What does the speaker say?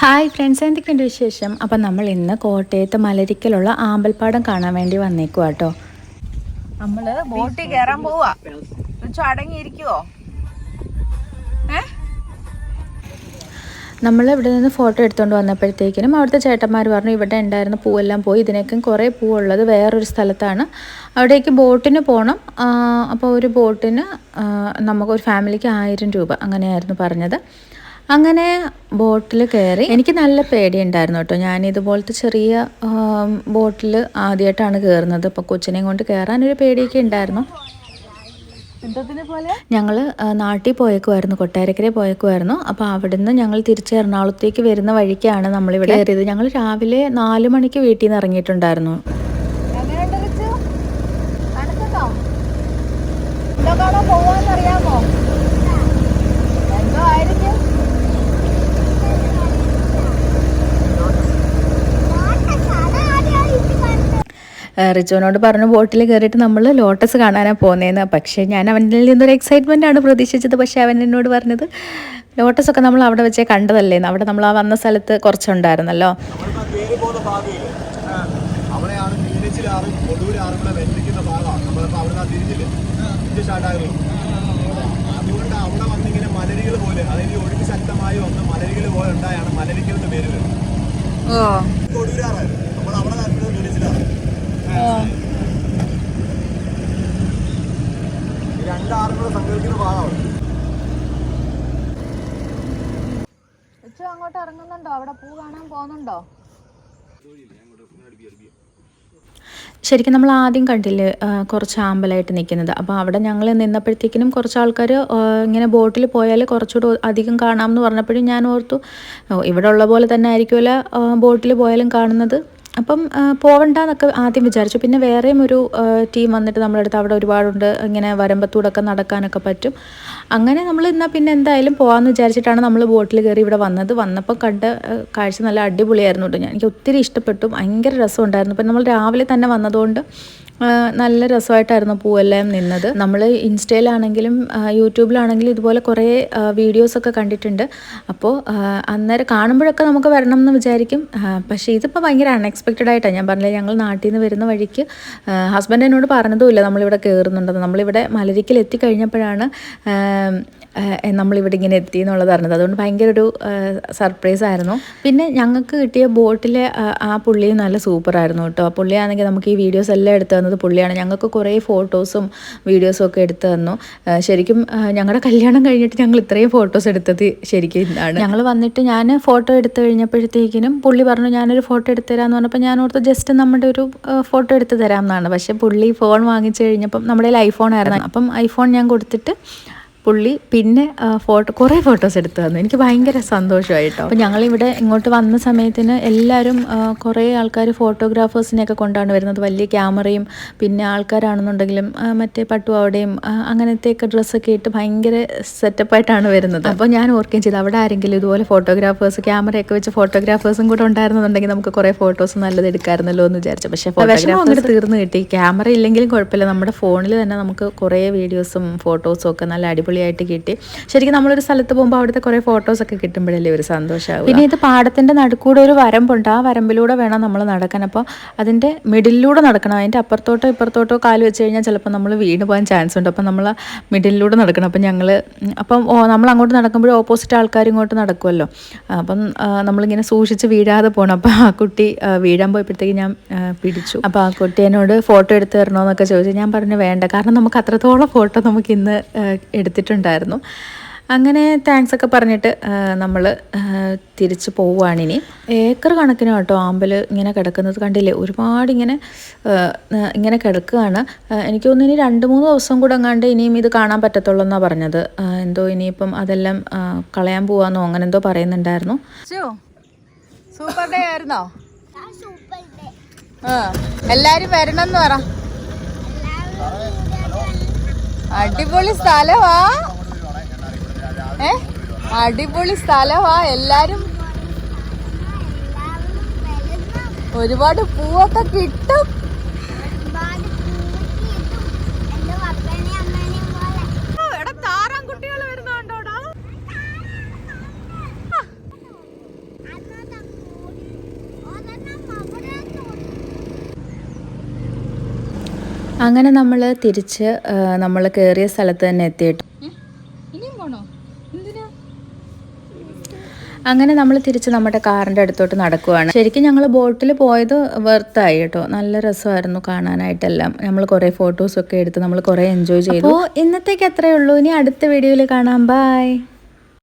Hi friends എന്തൊക്കെയുണ്ട് വിശേഷം? അപ്പം നമ്മൾ ഇന്ന് കോട്ടയത്ത് മലരിക്കലുള്ള ആമ്പൽപ്പാടം കാണാൻ വേണ്ടി വന്നേക്കുവാ കേട്ടോ നമ്മൾ ബോട്ടിൽ കയറാൻ പോവാ. അടങ്ങിയിരിക്കുവോ? നമ്മൾ ഇവിടെ നിന്ന് ഫോട്ടോ എടുത്തുകൊണ്ട് വന്നപ്പോഴത്തേക്കിനും അവിടുത്തെ ചേട്ടന്മാർ പറഞ്ഞു ഇവിടെ ഉണ്ടായിരുന്ന പൂവെല്ലാം പോയി ഇതിനേക്കും കുറേ പൂവുള്ളത് വേറൊരു സ്ഥലത്താണ്. അവിടേക്ക് ബോട്ടിന് പോകണം അപ്പോൾ ഒരു ബോട്ടിന് നമുക്ക് നമുക്കൊരു ഫാമിലിക്ക് ആയിരം രൂപ അങ്ങനെയായിരുന്നു പറഞ്ഞത്. അങ്ങനെ ബോട്ടിൽ കയറി എനിക്ക് നല്ല പേടിയുണ്ടായിരുന്നു കേട്ടോ. ഞാൻ ഇതുപോലത്തെ ചെറിയ ബോട്ടിൽ ആദ്യമായിട്ടാണ് കയറുന്നത് അപ്പോൾ കൊച്ചിനെയും കൊണ്ട് കയറാനൊരു പേടിയൊക്കെ ഉണ്ടായിരുന്നു. ഞങ്ങൾ നാട്ടിൽ പോയേക്കുമായിരുന്നു കൊട്ടാരക്കര പോയേക്കുമായിരുന്നു അപ്പോൾ അവിടുന്ന് ഞങ്ങൾ തിരിച്ച് എറണാകുളത്തേക്ക് വരുന്ന വഴിക്കാണ് നമ്മളിവിടെ കയറിയത്. ഞങ്ങൾ രാവിലെ നാല് മണിക്ക് വീട്ടിൽ നിന്ന് ഇറങ്ങിയിട്ടുണ്ടായിരുന്നു. ഏഹ് റിച്ചുവിനോട് പറഞ്ഞു ബോട്ടിൽ കയറിയിട്ട് നമ്മൾ ലോട്ടസ് കാണാനാണ് പോകുന്നതെന്ന് പക്ഷേ ഞാൻ അവനിൽ നിന്നൊരു എക്സൈറ്റ്മെന്റ് ആണ് പ്രതീക്ഷിച്ചത്. പക്ഷേ അവൻ എന്നോട് പറഞ്ഞത് ലോട്ടസൊക്കെ നമ്മൾ അവിടെ വെച്ചേ കണ്ടതല്ലേന്ന്. അവിടെ നമ്മൾ ആ വന്ന സ്ഥലത്ത് കുറച്ചുണ്ടായിരുന്നല്ലോ. അവിടെയാണ് മീനച്ചിലാറും കൂടെ ഭാഗമാണ്. അവിടെ തിരിഞ്ഞില്ലേ തിരിച്ച് അതുകൊണ്ട് അവിടെ വന്നിങ്ങനെ മലരികൾ പോലെ അതായത് ഈ ഒഴുക്ക് ശക്തമായി വന്ന് മലരികൾ പോലെ ഉണ്ടായാണ് മലരിക്കൽ എന്ന് പേര് വരുന്നത്. ഓ. കൊടൂരാറായിരുന്നു നമ്മൾ അവിടെ മീനച്ചിലാറ് ഈ രണ്ടാറും കൂടെ സങ്കല്പിക്കുന്ന ഭാഗമാണ് റിച്ചു അങ്ങോട്ട് ഇറങ്ങുന്നുണ്ടോ? അവിടെ പൂ കാണാൻ പോകുന്നുണ്ടോ? ശരിക്കും നമ്മൾ ആദ്യം കണ്ടില്ല കുറച്ച് ആമ്പലായിട്ട് നിൽക്കുന്നത്. അപ്പോൾ അവിടെ ഞങ്ങൾ നിന്നപ്പോഴത്തേക്കിനും കുറച്ച് ആൾക്കാർ ഇങ്ങനെ ബോട്ടിൽ പോയാൽ കുറച്ചുകൂടെ അധികം കാണാമെന്ന് പറഞ്ഞപ്പോഴും ഞാൻ ഓർത്തു ഇവിടെ ഉള്ള പോലെ തന്നെ ആയിരിക്കുമല്ലോ ബോട്ടിൽ പോയാലും കാണുന്നത്. അപ്പം പോവണ്ട പോവണ്ടെന്നൊക്കെ ആദ്യം വിചാരിച്ചു. പിന്നെ വേറെയും ഒരു ടീം വന്നിട്ട് നമ്മുടെ അടുത്ത് അവിടെ ഒരുപാടുണ്ട്. ഇങ്ങനെ വരമ്പത്തൂടൊക്കെ നടക്കാനൊക്കെ പറ്റും. അങ്ങനെ നമ്മൾ എന്നാൽ പിന്നെ എന്തായാലും പോകാമെന്ന് വിചാരിച്ചിട്ടാണ് നമ്മൾ ബോട്ടിൽ കയറി ഇവിടെ വന്നത്. വന്നപ്പോൾ കണ്ട കാഴ്ച നല്ല അടിപൊളിയായിരുന്നു കേട്ടോ. ഞാൻ എനിക്ക് ഒത്തിരി ഇഷ്ടപ്പെട്ടു. ഭയങ്കര രസമുണ്ടായിരുന്നു. അപ്പം നമ്മൾ രാവിലെ തന്നെ വന്നതുകൊണ്ട് നല്ല രസമായിട്ടായിരുന്നു പൂവെല്ലാം നിന്നത്. നമ്മൾ ഇൻസ്റ്റയിലാണെങ്കിലും യൂട്യൂബിലാണെങ്കിലും ഇതുപോലെ കുറേ വീഡിയോസൊക്കെ കണ്ടിട്ടുണ്ട്. അപ്പോൾ അന്നേരം കാണുമ്പോഴൊക്കെ നമുക്ക് വരണം എന്ന് വിചാരിക്കും പക്ഷേ ഇതിപ്പോൾ ഭയങ്കര അൺഎക്സ്പെക്റ്റഡ് ആയിട്ടാണ്. ഞാൻ പറഞ്ഞില്ല ഞങ്ങൾ നാട്ടിൽ നിന്ന് വരുന്ന വഴിക്ക് ഹസ്ബൻഡ് എന്നോട് പറഞ്ഞതുമില്ല നമ്മളിവിടെ കയറുന്നുണ്ടെന്ന് നമ്മളിവിടെ മലരിക്കൽ എത്തിക്കഴിഞ്ഞപ്പോഴാണ് നമ്മളിവിടെ ഇങ്ങനെ എത്തി എന്നുള്ളത് അറിഞ്ഞത്. അതുകൊണ്ട് ഭയങ്കര ഒരു സർപ്രൈസ് ആയിരുന്നു. പിന്നെ ഞങ്ങൾക്ക് കിട്ടിയ ബോട്ടിലെ ആ- പുള്ളി നല്ല സൂപ്പറായിരുന്നു കേട്ടോ. ആ പുള്ളിയാണെങ്കിൽ നമുക്ക് ഈ വീഡിയോസ് എല്ലാം എടുത്തു തന്നത് പുള്ളിയാണ്. ഞങ്ങൾക്ക് കുറേ ഫോട്ടോസും വീഡിയോസും ഒക്കെ എടുത്തു തന്നു. ശരിക്കും ഞങ്ങളുടെ കല്യാണം കഴിഞ്ഞിട്ട് ഞങ്ങൾ ഇത്രയും ഫോട്ടോസ് എടുത്തത് ശരിക്കും ഇതാണ് ഞങ്ങൾ വന്നിട്ട് ഞാൻ ഫോട്ടോ എടുത്തു കഴിഞ്ഞപ്പോഴത്തേക്കിനും പുള്ളി പറഞ്ഞു ഞാനൊരു ഫോട്ടോ എടുത്തു തരാമെന്ന് പറഞ്ഞപ്പോൾ ഞാൻ ഓർത്ത് ജസ്റ്റ് നമ്മുടെ ഒരു ഫോട്ടോ എടുത്ത് തരാം എന്നാണ്. പക്ഷേ പുള്ളി ഫോൺ വാങ്ങിച്ചു കഴിഞ്ഞപ്പം നമ്മുടെ ഐഫോൺ ആയിരുന്നു. അപ്പം ഐഫോൺ ഞാൻ കൊടുത്തിട്ട് പുള്ളി പിന്നെ ഫോട്ടോ കുറേ ഫോട്ടോസ് എടുത്തു തന്നു. എനിക്ക് ഭയങ്കര സന്തോഷമായിട്ടോ. അപ്പോൾ ഞങ്ങളിവിടെ ഇങ്ങോട്ട് വന്ന സമയത്തിന് എല്ലാവരും കുറെ ആൾക്കാർ ഫോട്ടോഗ്രാഫേഴ്സിനെയൊക്കെ കൊണ്ടാണ് വരുന്നത്. വലിയ ക്യാമറയും പിന്നെ ആൾക്കാരാണെന്നുണ്ടെങ്കിലും മറ്റേ പട്ടുപാവടയും അങ്ങനത്തെ അങ്ങനത്തെയൊക്കെ ഡ്രസ്സൊക്കെ ഇട്ട് ഭയങ്കര സെറ്റപ്പായിട്ടാണ് വരുന്നത്. അപ്പോൾ ഞാൻ ഓർക്കുകയും ചെയ്തു അവിടെ ആരെങ്കിലും ഇതുപോലെ ഫോട്ടോഗ്രാഫേഴ്സ് ക്യാമറയൊക്കെ വെച്ച് ഫോട്ടോഗ്രാഫേഴ്സും കൂടെ ഉണ്ടായിരുന്നുണ്ടെങ്കിൽ നമുക്ക് കുറേ ഫോട്ടോസ് നല്ലത് എടുക്കാമായിരുന്നല്ലോ എന്ന് വിചാരിച്ചു. പക്ഷേ വിഷമം അങ്ങോട്ട് തീർന്നു കിട്ടി. ക്യാമറ ഇല്ലെങ്കിലും കുഴപ്പമില്ല. നമ്മുടെ ഫോണിൽ തന്നെ നമുക്ക് കുറേ വീഡിയോസും ഫോട്ടോസും ഒക്കെ നല്ല അടിപൊളിയായിട്ട് കിട്ടി. ശരിക്കും നമ്മളൊരു സ്ഥലത്ത് പോകുമ്പോൾ അവിടുത്തെ കുറേ ഫോട്ടോസ് ഒക്കെ കിട്ടുമ്പോഴല്ലേ ഒരു സന്തോഷമാവും പിന്നെ ഇത് പാടത്തിന്റെ നടുക്കൂടെ ഒരു വരമ്പുണ്ട്. ആ വരമ്പിലൂടെ വേണം നമ്മൾ നടക്കാൻ. അപ്പോൾ അതിന്റെ മിഡിലൂടെ നടക്കണം. അതിന്റെ അപ്പുറത്തോട്ടോ ഇപ്പുറത്തോട്ടോ കാൽ വെച്ച് കഴിഞ്ഞാൽ ചിലപ്പോൾ നമ്മൾ വീണ് പോകാൻ ചാൻസ് ഉണ്ട്. അപ്പം നമ്മൾ മിഡിലൂടെ നടക്കണം. അപ്പം ഞങ്ങൾ അപ്പം ഓ, നമ്മൾ അങ്ങോട്ട് നടക്കുമ്പോൾ ഓപ്പോസിറ്റ് ആൾക്കാർ ഇങ്ങോട്ട് നടക്കുമല്ലോ അപ്പം നമ്മളിങ്ങനെ സൂക്ഷിച്ച് വീഴാതെ പോകണം അപ്പം ആ കുട്ടി വീഴാൻ പോയപ്പോഴത്തേക്ക് ഞാൻ പിടിച്ചു. അപ്പോൾ ആ കുട്ടി എന്നോട് ഫോട്ടോ എടുത്ത് തരണമെന്നൊക്കെ ചോദിച്ചു. ഞാൻ പറഞ്ഞു വേണ്ട. കാരണം നമുക്ക് അത്രത്തോളം ഫോട്ടോ നമുക്ക് ഇന്ന് ആ, എടുത്തിട്ടുണ്ടായിരുന്നു അങ്ങനെ താങ്ക്സ് ഒക്കെ പറഞ്ഞിട്ട് നമ്മൾ തിരിച്ച് പോവുകയാണിനി ഏക്കർ കണക്കിന് കേട്ടോ ആമ്പൽ ഇങ്ങനെ കിടക്കുന്നത് കണ്ടില്ലേ? ഒരുപാട് ഇങ്ങനെ ഇങ്ങനെ കിടക്കുകയാണ്. എനിക്ക് തോന്നുന്നു ഇനി രണ്ട് മൂന്ന് ദിവസം കൂടെ അങ്ങാണ്ട് ഇനിയും ഇത് കാണാൻ പറ്റത്തുള്ളൂ എന്നാണ് പറഞ്ഞത്. എന്തോ ഇനിയിപ്പം അതെല്ലാം കളയാൻ പോവാന്നോ അങ്ങനെ എന്തോ പറയുന്നുണ്ടായിരുന്നു. സൂപ്പർ ഡേ ആയിരുന്നോ? എല്ലാരും വരണം എന്ന് പറ. അടിപൊളി സ്ഥലവാ. ഏ? അടിപൊളി സ്ഥലവാ എല്ലാരും. ഒരുപാട് പൂവൊക്കെ കിട്ടും. അങ്ങനെ നമ്മൾ തിരിച്ച് നമ്മൾ കയറിയ സ്ഥലത്ത് തന്നെ എത്തിയിട്ട്. അങ്ങനെ നമ്മൾ തിരിച്ച് നമ്മുടെ കാറിന്റെ അടുത്തോട്ട് നടക്കുവാണ്. ശരിക്കും ഞങ്ങൾ ബോട്ടിൽ പോയത് വെർത്തായി കേട്ടോ. നല്ല രസമായിരുന്നു കാണാനായിട്ടെല്ലാം. നമ്മൾ കുറേ ഫോട്ടോസൊക്കെ എടുത്ത് നമ്മൾ കുറേ എൻജോയ് ചെയ്തു. ഇന്നത്തേക്ക് അത്രയേ ഉള്ളൂ. ഇനി അടുത്ത വീഡിയോയിൽ കാണാം. ബൈ.